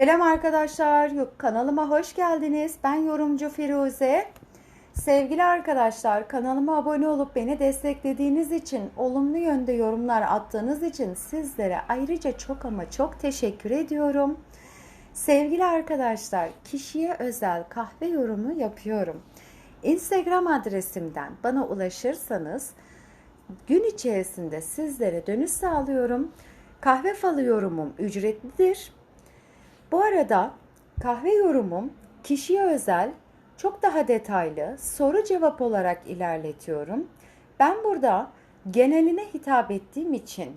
Selam arkadaşlar, kanalıma hoş geldiniz. Ben yorumcu Firuze. Sevgili arkadaşlar, kanalıma abone olup beni desteklediğiniz için, olumlu yönde yorumlar attığınız için sizlere ayrıca çok ama çok teşekkür ediyorum. Sevgili arkadaşlar, kişiye özel kahve yorumu yapıyorum. Instagram adresimden bana ulaşırsanız gün içerisinde sizlere dönüş sağlıyorum. Kahve falı yorumum ücretlidir. Bu arada kahve yorumum kişiye özel çok daha detaylı soru cevap olarak ilerletiyorum. Ben burada geneline hitap ettiğim için,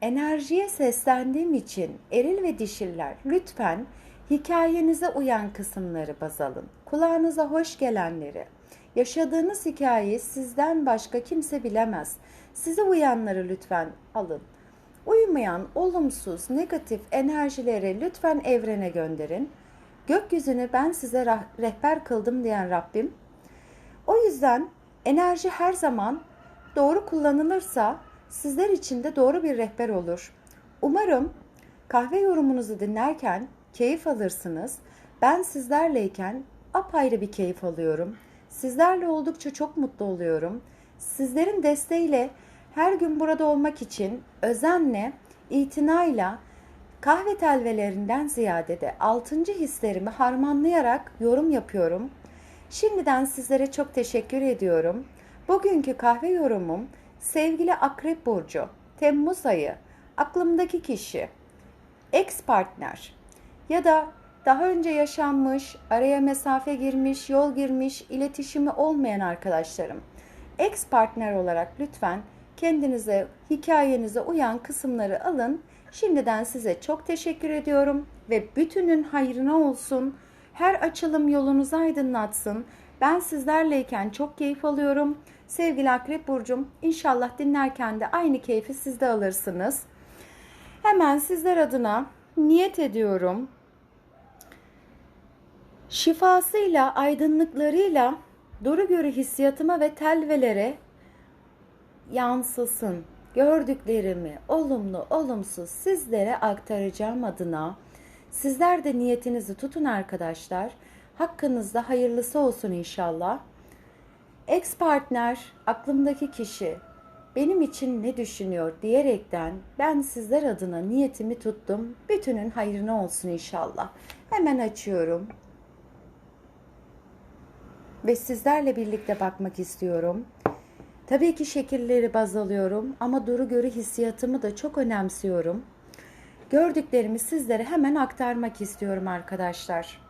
enerjiye seslendiğim için eril ve dişiller lütfen hikayenize uyan kısımları baz alın. Kulağınıza hoş gelenleri, yaşadığınız hikayeyi sizden başka kimse bilemez. Size uyanları lütfen alın. Uyumayan olumsuz, negatif enerjileri lütfen evrene gönderin. Gökyüzünü ben size rehber kıldım diyen Rabbim. O yüzden enerji her zaman doğru kullanılırsa sizler için de doğru bir rehber olur. Umarım kahve yorumunuzu dinlerken keyif alırsınız. Ben sizlerleyken apayrı bir keyif alıyorum. Sizlerle oldukça çok mutlu oluyorum. Sizlerin desteğiyle her gün burada olmak için özenle, itinayla kahve telvelerinden ziyade de altıncı hislerimi harmanlayarak yorum yapıyorum. Şimdiden sizlere çok teşekkür ediyorum. Bugünkü kahve yorumum sevgili Akrep Burcu, Temmuz ayı, aklımdaki kişi, ex partner ya da daha önce yaşanmış, araya mesafe girmiş, yol girmiş, iletişimi olmayan arkadaşlarım. Ex partner olarak lütfen kendinize, hikayenize uyan kısımları alın. Şimdiden size çok teşekkür ediyorum ve bütünün hayrına olsun. Her açılım yolunuzu aydınlatsın. Ben sizlerleyken çok keyif alıyorum. Sevgili Akrep Burcum, inşallah dinlerken de aynı keyfi siz de alırsınız. Hemen sizler adına niyet ediyorum. Şifasıyla, aydınlıklarıyla doğru göre hissiyatıma ve telvelere yansısın. Gördüklerimi olumlu olumsuz sizlere aktaracağım adına sizler de niyetinizi tutun arkadaşlar. Hakkınızda hayırlısı olsun inşallah. Ex partner, aklımdaki kişi benim için ne düşünüyor diyerekten ben sizler adına niyetimi tuttum. Bütünün hayrına olsun inşallah. Hemen açıyorum. Ve sizlerle birlikte bakmak istiyorum. Tabii ki şekilleri baz alıyorum ama duru görü hissiyatımı da çok önemsiyorum. Gördüklerimi sizlere hemen aktarmak istiyorum arkadaşlar.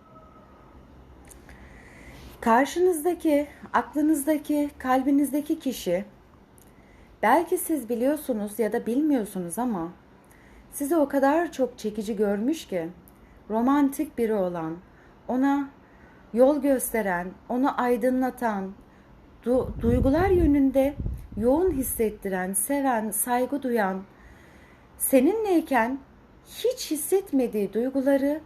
Karşınızdaki, aklınızdaki, kalbinizdeki kişi belki siz biliyorsunuz ya da bilmiyorsunuz ama sizi o kadar çok çekici görmüş ki romantik biri olan, ona yol gösteren, onu aydınlatan, du- duygular yönünde yoğun hissettiren, seven, saygı duyan, seninleyken hiç hissetmediği duyguları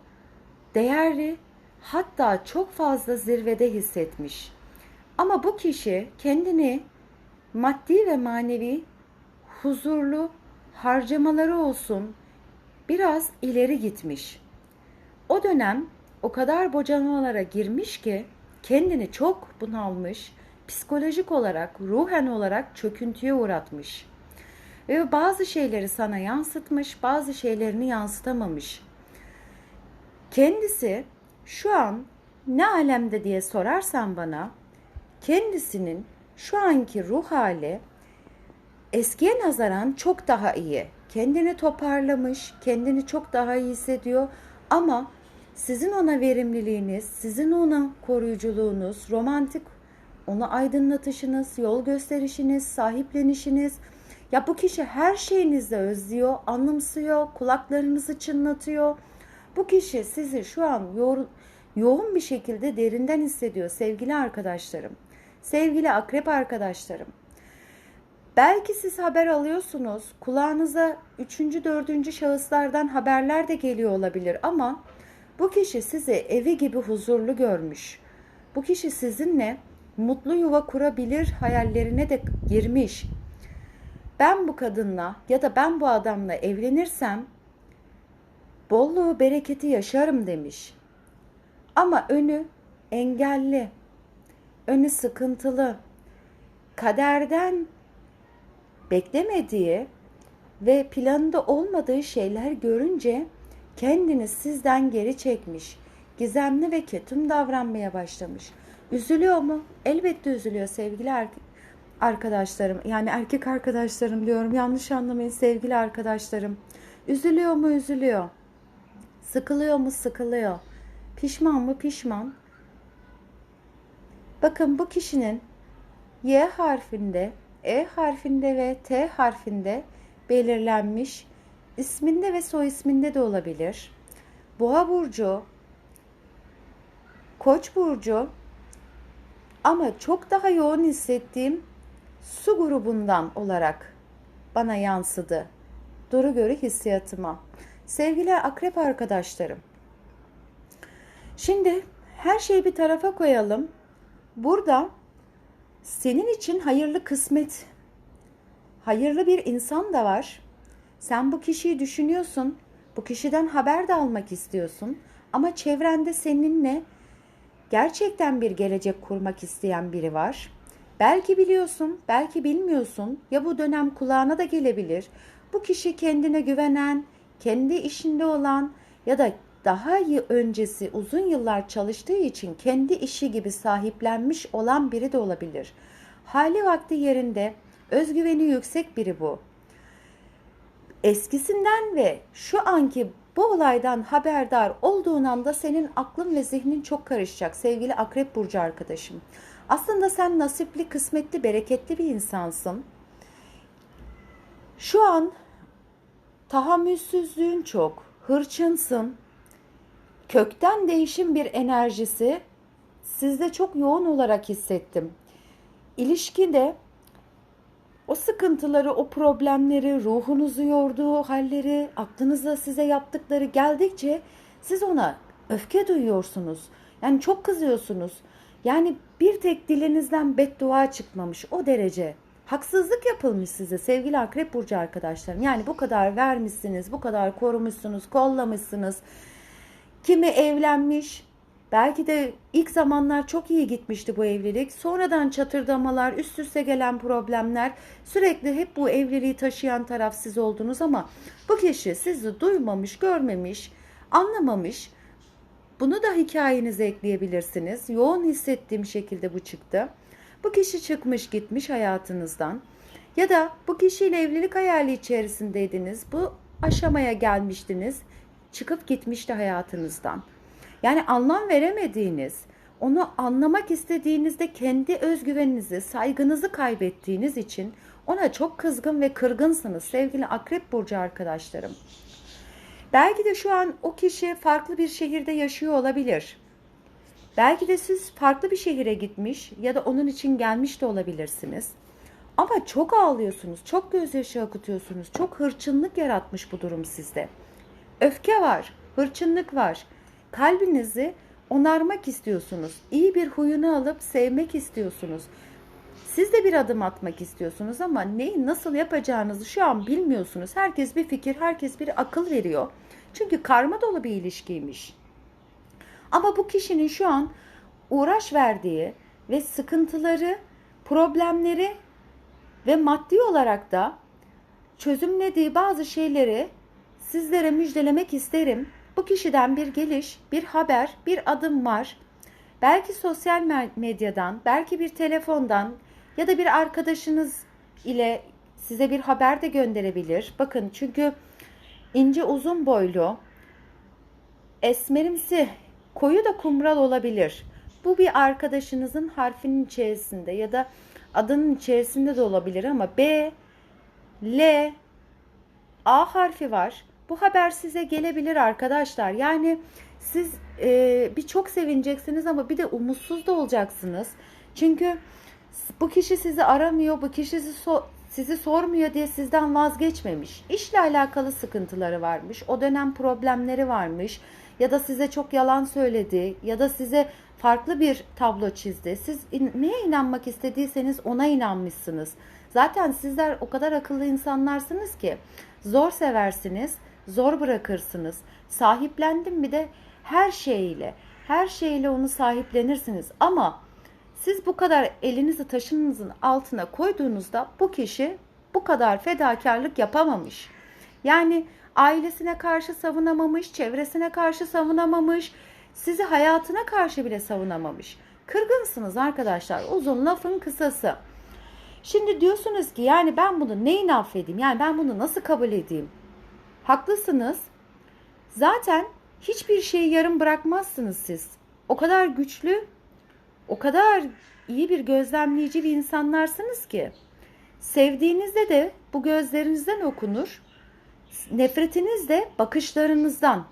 değerli, hatta çok fazla zirvede hissetmiş. Ama bu kişi kendini maddi ve manevi huzurlu harcamaları olsun biraz ileri gitmiş. O dönem o kadar bocalamalara girmiş ki kendini çok bunalmış, psikolojik olarak, ruhen olarak çöküntüye uğratmış. Ve bazı şeyleri sana yansıtmış, bazı şeylerini yansıtamamış. Kendisi şu an ne alemde diye sorarsan bana, kendisinin şu anki ruh hali eskiye nazaran çok daha iyi. Kendini toparlamış, kendini çok daha iyi hissediyor ama sizin ona verimliliğiniz, sizin ona koruyuculuğunuz, romantik onu aydınlatışınız, yol gösterişiniz, sahiplenişiniz. Ya bu kişi her şeyinizde özlüyor, anımsıyor, kulaklarınızı çınlatıyor. Bu kişi sizi şu an yo- yoğun bir şekilde derinden hissediyor sevgili arkadaşlarım. Sevgili akrep arkadaşlarım. Belki siz haber alıyorsunuz. Kulağınıza üçüncü, dördüncü şahıslardan haberler de geliyor olabilir ama bu kişi sizi evi gibi huzurlu görmüş. Bu kişi sizinle mutlu yuva kurabilir hayallerine de girmiş. Ben bu kadınla ya da ben bu adamla evlenirsem bolluğu, bereketi yaşarım demiş. Ama önü engelli, önü sıkıntılı, kaderden beklemediği ve planında olmadığı şeyler görünce kendini sizden geri çekmiş, gizemli ve ketum davranmaya başlamış. Üzülüyor mu? Elbette üzülüyor sevgili arkadaşlarım. Yani erkek arkadaşlarım diyorum. Yanlış anlamayın sevgili arkadaşlarım. Üzülüyor mu? Üzülüyor. Sıkılıyor mu? Sıkılıyor. Pişman mı? Pişman. Bakın bu kişinin Y harfinde, E harfinde ve T harfinde belirlenmiş isminde ve soy isminde de olabilir. Boğa burcu, Koç burcu ama çok daha yoğun hissettiğim su grubundan olarak bana yansıdı. Duru göre hissiyatıma. Sevgili akrep arkadaşlarım. Şimdi her şeyi bir tarafa koyalım. Burada senin için hayırlı kısmet, hayırlı bir insan da var. Sen bu kişiyi düşünüyorsun. Bu kişiden haber de almak istiyorsun. Ama çevrende seninle gerçekten bir gelecek kurmak isteyen biri var. Belki biliyorsun, belki bilmiyorsun. Ya bu dönem kulağına da gelebilir. Bu kişi kendine güvenen, kendi işinde olan ya da daha iyi öncesi uzun yıllar çalıştığı için kendi işi gibi sahiplenmiş olan biri de olabilir. Hali vakti yerinde, özgüveni yüksek biri bu. Eskisinden ve şu anki bu olaydan haberdar olduğun anda senin aklın ve zihnin çok karışacak sevgili Akrep Burcu arkadaşım. Aslında sen nasipli, kısmetli, bereketli bir insansın. Şu an tahammülsüzlüğün çok, hırçınsın. Kökten değişim bir enerjisi sizde çok yoğun olarak hissettim. İlişkide o sıkıntıları, o problemleri, ruhunuzu yorduğu halleri, aklınızda size yaptıkları geldikçe siz ona öfke duyuyorsunuz. Yani çok kızıyorsunuz. Yani bir tek dilinizden beddua çıkmamış o derece. Haksızlık yapılmış size sevgili Akrep Burcu arkadaşlarım. Yani bu kadar vermişsiniz, bu kadar korumuşsunuz, kollamışsınız. Kimi evlenmiş, belki de ilk zamanlar çok iyi gitmişti bu evlilik. Sonradan çatırdamalar, üst üste gelen problemler, sürekli hep bu evliliği taşıyan taraf siz oldunuz ama bu kişi sizi duymamış, görmemiş, anlamamış. Bunu da hikayenize ekleyebilirsiniz. Yoğun hissettiğim şekilde bu çıktı. Bu kişi çıkmış gitmiş hayatınızdan. Ya da bu kişiyle evlilik hayali içerisindeydiniz. Bu aşamaya gelmiştiniz. Çıkıp gitmişti hayatınızdan. Yani anlam veremediğiniz, onu anlamak istediğinizde kendi özgüveninizi, saygınızı kaybettiğiniz için ona çok kızgın ve kırgınsınız sevgili Akrep Burcu arkadaşlarım. Belki de şu an o kişi farklı bir şehirde yaşıyor olabilir. Belki de siz farklı bir şehire gitmiş ya da onun için gelmiş de olabilirsiniz. Ama çok ağlıyorsunuz, çok gözyaşı akıtıyorsunuz, çok hırçınlık yaratmış bu durum sizde. Öfke var, hırçınlık var. Kalbinizi onarmak istiyorsunuz. İyi bir huyunu alıp sevmek istiyorsunuz. Siz de bir adım atmak istiyorsunuz ama neyi nasıl yapacağınızı şu an bilmiyorsunuz. Herkes bir fikir, herkes bir akıl veriyor. Çünkü karma dolu bir ilişkiymiş. Ama bu kişinin şu an uğraş verdiği ve sıkıntıları, problemleri ve maddi olarak da çözümlediği bazı şeyleri sizlere müjdelemek isterim. Bu kişiden bir geliş, bir haber, bir adım var. Belki sosyal medyadan, belki bir telefondan ya da bir arkadaşınız ile size bir haber de gönderebilir. Bakın çünkü ince uzun boylu, esmerimsi, koyu da kumral olabilir. Bu bir arkadaşınızın harfinin içerisinde ya da adının içerisinde de olabilir ama B, L, A harfi var. Bu haber size gelebilir arkadaşlar. Yani siz e, bir çok sevineceksiniz ama bir de umutsuz da olacaksınız. Çünkü bu kişi sizi aramıyor, bu kişi sizi, so sizi sormuyor diye sizden vazgeçmemiş. İşle alakalı sıkıntıları varmış, o dönem problemleri varmış ya da size çok yalan söyledi ya da size farklı bir tablo çizdi. Siz in neye inanmak istediyseniz ona inanmışsınız. Zaten sizler o kadar akıllı insanlarsınız ki zor seversiniz, zor bırakırsınız. Sahiplendim bir de her şeyiyle, her şeyle onu sahiplenirsiniz. Ama siz bu kadar elinizi taşınızın altına koyduğunuzda bu kişi bu kadar fedakarlık yapamamış. Yani ailesine karşı savunamamış, çevresine karşı savunamamış, sizi hayatına karşı bile savunamamış. Kırgınsınız arkadaşlar. Uzun lafın kısası. Şimdi diyorsunuz ki yani ben bunu neyin affedeyim? Yani ben bunu nasıl kabul edeyim? Haklısınız. Zaten hiçbir şeyi yarım bırakmazsınız siz. O kadar güçlü, o kadar iyi bir gözlemleyici bir insanlarsınız ki. Sevdiğinizde de bu gözlerinizden okunur. Nefretiniz de bakışlarınızdan.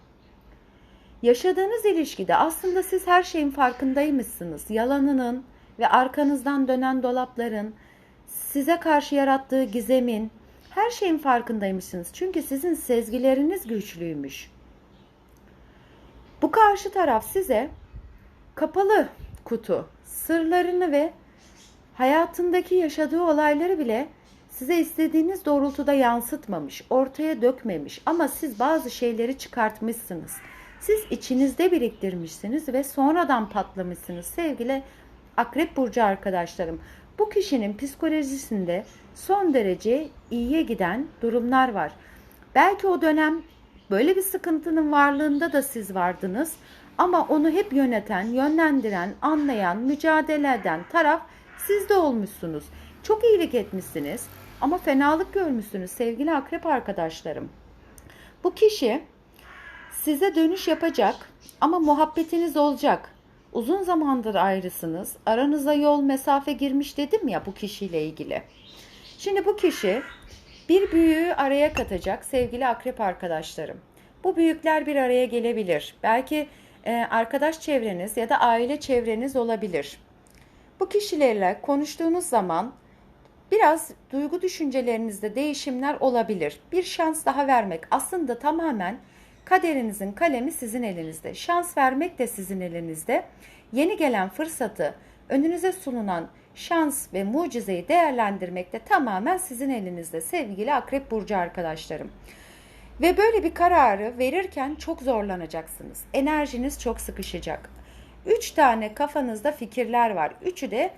Yaşadığınız ilişkide aslında siz her şeyin farkındaymışsınız. Yalanının ve arkanızdan dönen dolapların, size karşı yarattığı gizemin, her şeyin farkındaymışsınız. Çünkü sizin sezgileriniz güçlüymüş. Bu karşı taraf size kapalı kutu, sırlarını ve hayatındaki yaşadığı olayları bile size istediğiniz doğrultuda yansıtmamış, ortaya dökmemiş ama siz bazı şeyleri çıkartmışsınız. Siz içinizde biriktirmişsiniz ve sonradan patlamışsınız sevgili Akrep Burcu arkadaşlarım. Bu kişinin psikolojisinde son derece iyiye giden durumlar var. Belki o dönem böyle bir sıkıntının varlığında da siz vardınız ama onu hep yöneten, yönlendiren, anlayan, mücadele eden taraf siz de olmuşsunuz. Çok iyilik etmişsiniz ama fenalık görmüşsünüz sevgili akrep arkadaşlarım. Bu kişi size dönüş yapacak ama muhabbetiniz olacak. Uzun zamandır ayrısınız. Aranıza yol mesafe girmiş dedim ya bu kişiyle ilgili. Şimdi bu kişi bir büyüğü araya katacak sevgili akrep arkadaşlarım. Bu büyükler bir araya gelebilir. Belki e, arkadaş çevreniz ya da aile çevreniz olabilir. Bu kişilerle konuştuğunuz zaman biraz duygu düşüncelerinizde değişimler olabilir. Bir şans daha vermek aslında tamamen kaderinizin kalemi sizin elinizde. Şans vermek de sizin elinizde. Yeni gelen fırsatı, önünüze sunulan şans ve mucizeyi değerlendirmek de tamamen sizin elinizde sevgili Akrep Burcu arkadaşlarım. Ve böyle bir kararı verirken çok zorlanacaksınız. Enerjiniz çok sıkışacak. Üç tane kafanızda fikirler var. Üçü de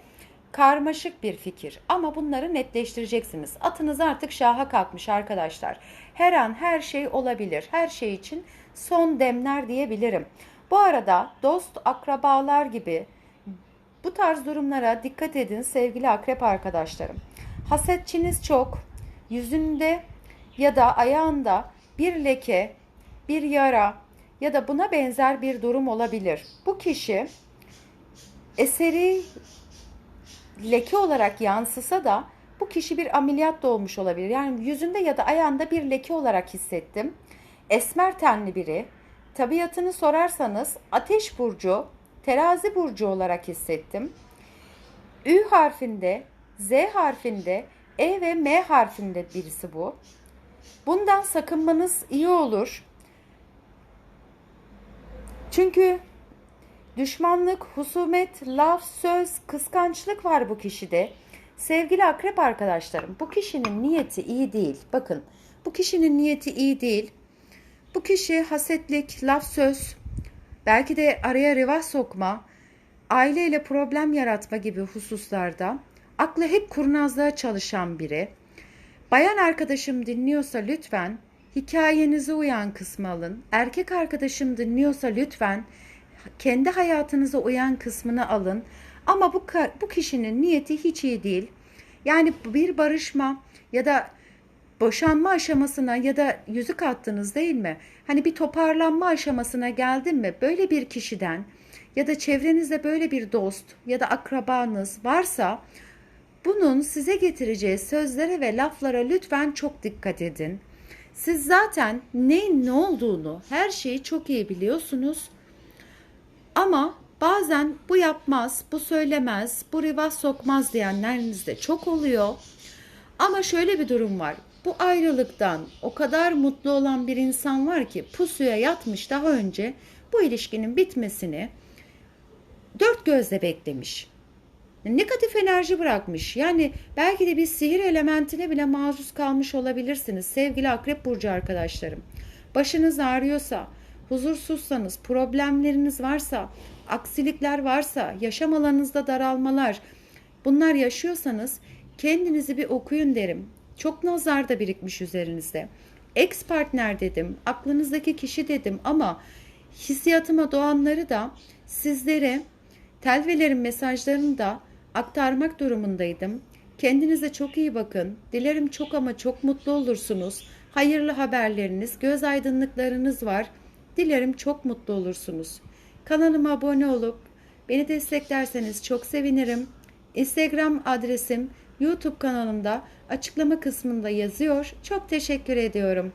karmaşık bir fikir ama bunları netleştireceksiniz. Atınız artık şaha kalkmış arkadaşlar. Her an her şey olabilir. Her şey için son demler diyebilirim. Bu arada dost, akrabalar gibi bu tarz durumlara dikkat edin sevgili akrep arkadaşlarım. Hasetçiniz çok. Yüzünde ya da ayağında bir leke, bir yara ya da buna benzer bir durum olabilir. Bu kişi eseri leke olarak yansısa da bu kişi bir ameliyat da olmuş olabilir. Yani yüzünde ya da ayağında bir leke olarak hissettim. Esmer tenli biri. Tabiatını sorarsanız ateş burcu, terazi burcu olarak hissettim. Ü harfinde, Z harfinde, E ve M harfinde birisi bu. Bundan sakınmanız iyi olur. Çünkü düşmanlık, husumet, laf, söz, kıskançlık var bu kişide. Sevgili akrep arkadaşlarım, bu kişinin niyeti iyi değil. Bakın, bu kişinin niyeti iyi değil. Bu kişi hasetlik, laf, söz, belki de araya rivas sokma, aileyle problem yaratma gibi hususlarda aklı hep kurnazlığa çalışan biri. Bayan arkadaşım dinliyorsa lütfen hikayenize uyan kısmı alın. Erkek arkadaşım dinliyorsa lütfen kendi hayatınıza uyan kısmını alın. Ama bu bu kişinin niyeti hiç iyi değil. Yani bir barışma ya da boşanma aşamasına ya da yüzük attınız değil mi? Hani bir toparlanma aşamasına geldin mi? Böyle bir kişiden ya da çevrenizde böyle bir dost ya da akrabanız varsa bunun size getireceği sözlere ve laflara lütfen çok dikkat edin. Siz zaten neyin ne olduğunu, her şeyi çok iyi biliyorsunuz. Ama bazen bu yapmaz, bu söylemez, bu rivas sokmaz diyenleriniz de çok oluyor. Ama şöyle bir durum var. Bu ayrılıktan o kadar mutlu olan bir insan var ki pusuya yatmış daha önce bu ilişkinin bitmesini dört gözle beklemiş negatif enerji bırakmış. Yani belki de bir sihir elementine bile maruz kalmış olabilirsiniz sevgili Akrep Burcu arkadaşlarım. Başınız ağrıyorsa, huzursuzsanız, problemleriniz varsa, aksilikler varsa, yaşam alanınızda daralmalar, bunlar yaşıyorsanız kendinizi bir okuyun derim. Çok nazar da birikmiş üzerinizde. Ex partner dedim, aklınızdaki kişi dedim ama hissiyatıma doğanları da sizlere telvelerin mesajlarını da aktarmak durumundaydım. Kendinize çok iyi bakın. Dilerim çok ama çok mutlu olursunuz. Hayırlı haberleriniz, göz aydınlıklarınız var. Dilerim çok mutlu olursunuz. Kanalıma abone olup beni desteklerseniz çok sevinirim. Instagram adresim YouTube kanalımda açıklama kısmında yazıyor. Çok teşekkür ediyorum.